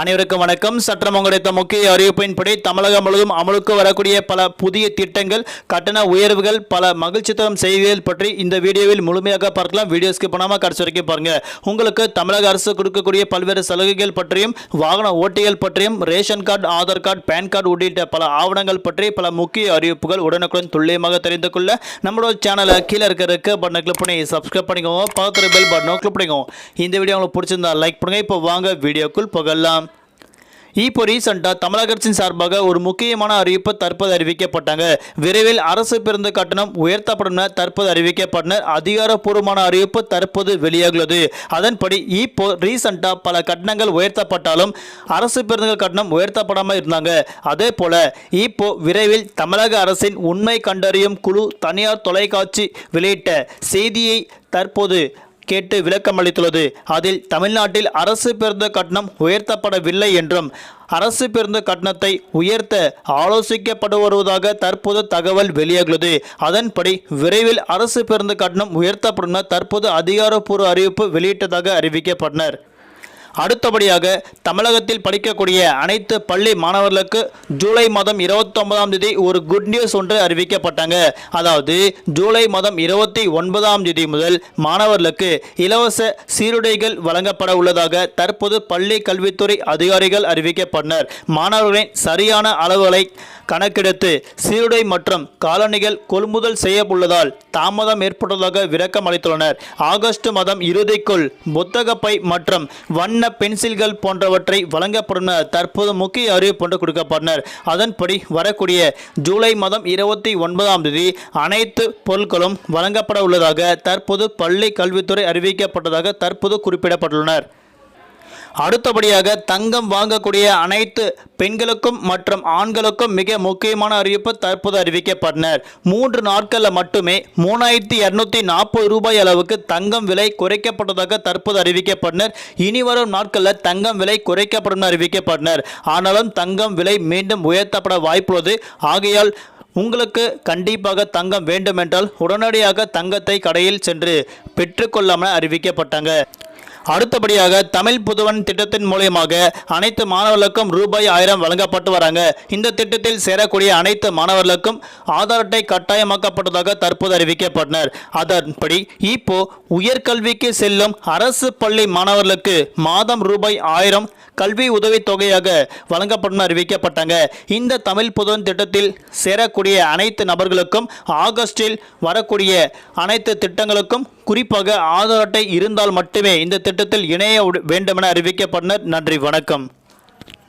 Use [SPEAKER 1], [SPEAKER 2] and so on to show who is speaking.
[SPEAKER 1] அனைவருக்கும் வணக்கம். சற்றம் கிடைத்த முக்கிய அறிவிப்பின்படி தமிழகம் முழுவதும் அமலுக்கு வரக்கூடிய பல புதிய திட்டங்கள் கட்டண உயர்வுகள் பல மகிழ்ச்சி தரும் செய்திகள் பற்றி இந்த வீடியோவில் முழுமையாக பார்க்கலாம். வீடியோ ஸ்கிப் பண்ணாமல் கடைசி வரைக்கும் பாருங்க. உங்களுக்கு தமிழக அரசு கொடுக்கக்கூடிய பல்வேறு சலுகைகள் பற்றியும் வாகன ஓட்டிகள் பற்றியும் ration card Aadhaar card PAN card உள்ளிட்ட பல ஆவணங்கள் பற்றி பல முக்கிய அறிவிப்புகள் உடனுக்குடன் துல்லியமாக தெரிந்து கொள்ள நம்மளோட சேனலை கீழே இருக்கிறதுக்கு இருக்க பட்டனை கிளிக் பண்ணி சப்ஸ்கிரைப் பண்ணிக்கோங்க. பக்கத்தில் பெல் பட்டனும் கிளிக் பண்ணிக்கோங்க. இந்த வீடியோ உங்களுக்கு பிடிச்சிருந்தா லைக் பண்ணுங்க. இப்போ வாங்க வீடியோக்குள் புகழலாம் இப்போ ரீசெண்டாக தமிழக அரசின் சார்பாக ஒரு முக்கியமான அறிவிப்பு தற்போது அறிவிக்கப்பட்டாங்க. விரைவில் அரசு பேருந்து கட்டணம் உயர்த்தப்படும் என தற்போது அறிவிக்கப்பட்ட அதிகாரப்பூர்வமான அறிவிப்பு தற்போது வெளியாகுள்ளது. அதன்படி இப்போ ரீசெண்டாக பல கட்டணங்கள் உயர்த்தப்பட்டாலும் அரசு பேருந்துகள் கட்டணம் உயர்த்தப்படாமல் இருந்தாங்க. அதே போல இப்போ விரைவில் தமிழக அரசின் உண்மை கண்டறியும் குழு தனியார் தொலைக்காட்சி வெளியிட்ட செய்தியை தற்போது கேட்டு விளக்கம் அளித்துள்ளது அதில் தமிழ்நாட்டில் அரசு பேருந்து கட்டணம் உயர்த்தப்படவில்லை என்றும் அரசு பேருந்து கட்டணத்தை உயர்த்த ஆலோசிக்கப்பட்டு வருவதாக தற்போது தகவல் வெளியாகியுள்ளது. அதன்படி விரைவில் அரசு பேருந்து கட்டணம் உயர்த்தப்படும் தற்போது அதிகாரப்பூர்வ அறிவிப்பு வெளியிட்டதாக அறிவிக்கப்பட்டனர். அடுத்தபடியாக தமிழகத்தில் படிக்கக்கூடிய அனைத்து பள்ளி மாணவர்களுக்கு ஜூலை மாதம் இருபத்தொன்பதாம் தேதி ஒரு குட் நியூஸ் ஒன்று அறிவிக்கப்பட்டாங்க. அதாவது ஜூலை மாதம் இருபத்தி ஒன்பதாம் தேதி முதல் மாணவர்களுக்கு இலவச சீருடைகள் வழங்கப்பட உள்ளதாக தற்போது பள்ளி கல்வித்துறை அதிகாரிகள் அறிவிக்கப்பட்டனர். மாணவர்களின் சரியான அளவுகளை கணக்கெடுத்து சீருடை மற்றும் காலணிகள் கொள்முதல் செய்ய உள்ளதால் தாமதம் ஏற்பட்டுள்ளதாக விளக்கம் அளித்துள்ளனர். ஆகஸ்ட் மாதம் இறுதிக்குள் புத்தகப்பை மற்றும் வண்ண பென்சில்கள் போன்றவற்றை வழங்கப்படும் தற்போது முக்கிய அறிவிப்பு கொடுக்கப்பட்டனர். அதன்படி வரக்கூடிய ஜூலை மாதம் இருபத்தி ஒன்பதாம் தேதி அனைத்து பொருட்களும் வழங்கப்பட உள்ளதாக தற்போது பள்ளி கல்வித்துறை அறிவிக்கப்பட்டதாக தற்போது குறிப்பிடப்பட்டுள்ளனர். அடுத்தபடியாக தங்கம் வாங்கக்கூடிய அனைத்து பெண்களுக்கும் மற்றும் ஆண்களுக்கும் மிக முக்கியமான அறிவிப்பு தற்போது அறிவிக்கப்பட்டனர். மூன்று நாட்களில் மட்டுமே மூணாயிரத்தி இரநூத்தி நாற்பது ரூபாய் அளவுக்கு தங்கம் விலை குறைக்கப்பட்டதாக தற்போது அறிவிக்கப்பட்டனர். இனி வரும் நாட்களில் தங்கம் விலை குறைக்கப்படும் அறிவிக்கப்பட்டனர். ஆனாலும் தங்கம் விலை மீண்டும் உயர்த்தப்பட வாய்ப்புள்ளது. ஆகையால் உங்களுக்கு கண்டிப்பாக தங்கம் வேண்டுமென்றால் உடனடியாக தங்கத்தை கடையில் சென்று பெற்றுக்கொள்ளாமல் அறிவிக்கப்பட்டாங்க. அடுத்தபடியாக தமிழ் புதுவன் திட்டத்தின் மூலியமாக அனைத்து மாணவர்களுக்கும் ரூபாய் ஆயிரம் வழங்கப்பட்டு வராங்க. இந்த திட்டத்தில் சேரக்கூடிய அனைத்து மாணவர்களுக்கும் ஆதார் அட்டை கட்டாயமாக்கப்பட்டதாக தற்போது அறிவிக்கப்பட்டனர். அதன்படி இப்போ உயர்கல்விக்கு செல்லும் அரசு பள்ளி மாணவர்களுக்கு மாதம் ரூபாய் ஆயிரம் கல்வி உதவித் தொகையாக வழங்கப்படும் அறிவிக்கப்பட்டாங்க. இந்த தமிழ் புதுவன் திட்டத்தில் சேரக்கூடிய அனைத்து நபர்களுக்கும் ஆகஸ்டில் வரக்கூடிய அனைத்து திட்டங்களுக்கும் குறிப்பாக ஆதார் அட்டை இருந்தால் மட்டுமே இந்த திட்டத்தில் இணைய வேண்டுமென அறிவிக்கப்பட்டனர். நன்றி வணக்கம்.